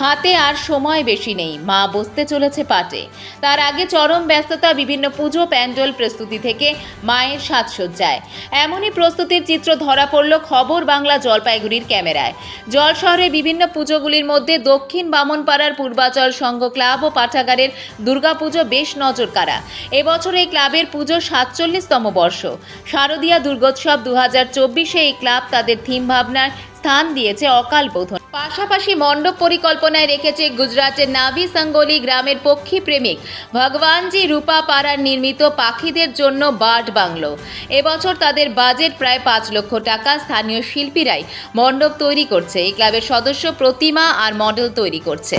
হাতে আর সময় বেশি নেই। মা বসতে চলেছে পাটে। তার আগে চরম ব্যস্ততা, বিভিন্ন পুজো, প্যান্ডেল প্রস্তুতি থেকে মায়ের সাজসজ্জায়। এমনই প্রস্তুতির চিত্র ধরা পড়ল খবর বাংলা জলপাইগুড়ির ক্যামেরায়। জল শহরে বিভিন্ন পুজোগুলির মধ্যে দক্ষিণ বামনপাড়ার পূর্বাচল সংঘ ক্লাব ও পাঠাগারের দুর্গাপুজো বেশ নজর কাড়া এবছর এই ক্লাবের পুজো সাতচল্লিশতম বর্ষ। শারদীয়া দুর্গোৎসব দু হাজার চব্বিশে এই ক্লাব তাদের থিম ভাবনার স্থান দিয়েছে অকাল বোধন। পাশাপাশি মণ্ডপ পরিকল্পনায় রেখেছে গুজরাটের নাভি সঙ্গলি গ্রামের পক্ষী প্রেমিক ভগবানজি রূপা পাড়ার নির্মিত পাখিদের জন্য বার্ড বাংলো। এবছর তাদের বাজেট প্রায় পাঁচ লক্ষ টাকা স্থানীয় শিল্পীরাই মণ্ডপ তৈরি করছে। এই ক্লাবের সদস্য প্রতিমা আর মডেল তৈরি করছে।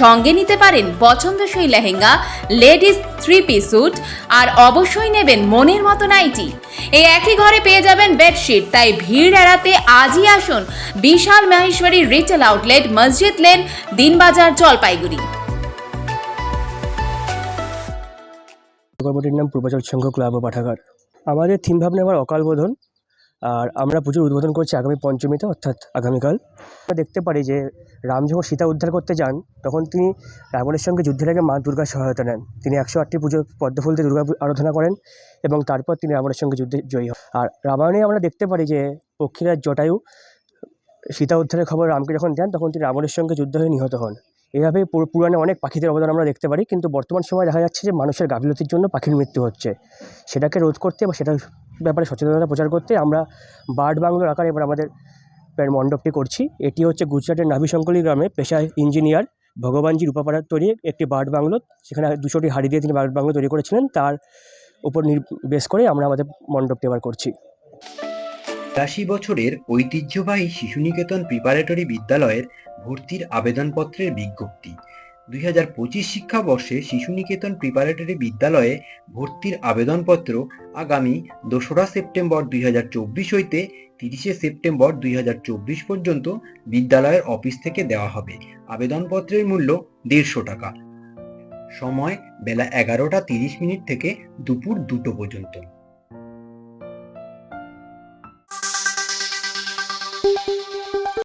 সঙ্গে নিতে পারেন পছন্দসই lehenga, ladies three piece suit আর অবশ্যই নেবেন মনের মতো নাইটি। এই একই ঘরে পেয়ে যাবেন বেডশিট তাই ভিড় এড়াতে আজই আসুন বিশাল Maheshwari retail outlet Masjid lane Dinbazar Jalpaiguri. প্রকল্পটির নাম পূর্বাচল সংঘ ক্লাব ও পাঠাগার। আমাদের থিম ভাবনা এবার অকাল বোধন। আর আমরা পুজোর উদ্বোধন করছি আগামী পঞ্চমীতে, অর্থাৎ আগামীকাল। আমরা দেখতে পারি যে রাম যখন সীতা উদ্ধার করতে যান, তখন তিনি রাবণের সঙ্গে যুদ্ধের আগে মা দুর্গার সহায়তা নেন। তিনি একশো আটটি পুজো পদ্মফুল দিয়ে দুর্গা আরাধনা করেন এবং তারপর তিনি রাবণের সঙ্গে যুদ্ধে জয়ী হন। আর রামায়ণে আমরা দেখতে পারি যে পক্ষীরাজ জটায়ু সীতা উদ্ধারের খবর রামকে যখন দেন, তখন তিনি রাবণের সঙ্গে যুদ্ধ হয়ে নিহত হন। এভাবে পুর- পুরাণে অনেক পাখিদের অবদান আমরা দেখতে পারি, কিন্তু বর্তমান সময়ে দেখা যাচ্ছে যে মানুষের গাফিলতির জন্য পাখির মৃত্যু হচ্ছে। সেটাকে রোধ করতে বা সেটার ব্যাপারে সচেতনতা প্রচার করতে আমরা বার্ড বাংলোর আকারে এবার আমাদের মণ্ডপটি করছি। এটি হচ্ছে গুজরাটের নাভিশঙ্কলি গ্রামে পেশায় ইঞ্জিনিয়ার ভগবানজি রূপাপাড়ার তৈরি একটি বার্ড বাংলো। সেখানে দুশোটি হাড়ি দিয়ে তিনি বার্ড বাংলো তৈরি করেছিলেন। তার উপর বেস করে আমরা আমাদের মণ্ডপটি এবার করছি। বিরাশি বছরের ঐতিহ্যবাহী শিশুনিকেতন প্রিপারেটরি বিদ্যালয়ের ভর্তির আবেদনপত্রের বিজ্ঞপ্তি। দুই হাজার পঁচিশ শিক্ষাবর্ষে শিশুনিকেতন প্রিপারেটরি বিদ্যালয়ে ভর্তির আবেদনপত্র আগামী দোসরা সেপ্টেম্বর দুই হাজার চব্বিশ হইতে তিরিশে সেপ্টেম্বর দুই হাজার চব্বিশ পর্যন্ত বিদ্যালয়ের অফিস থেকে দেওয়া হবে। আবেদনপত্রের মূল্য দেড়শো টাকা। সময় বেলা এগারোটা তিরিশ মিনিট থেকে দুপুর দুটো পর্যন্ত।